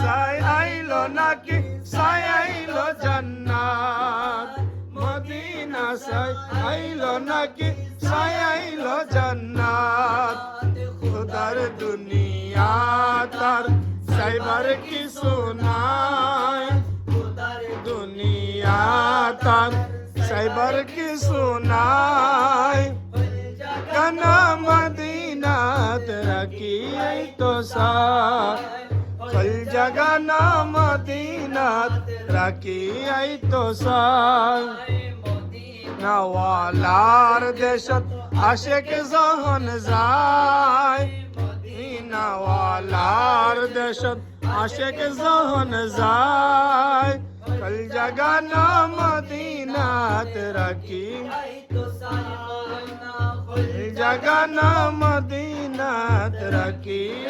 সাই আইলো নাকি? সাই আইলো জান্নাত। মদিনা সাই আইলো নাকি? সাই আইলো জান্নাত। খুদার দুনিয়া তার সাইবার কিছু নাই। দুনিয়া তার সাইবার কিছু নাই। কানা এই তো সা কল জগানা মদিনাত রাখি এই তো নওয়ালার দেশত আশেক যখন যায় নওয়ালার দেশত আশেক যখন যায় কল জগানা মদিনাত রাখি জগানা মদিনাত রাখি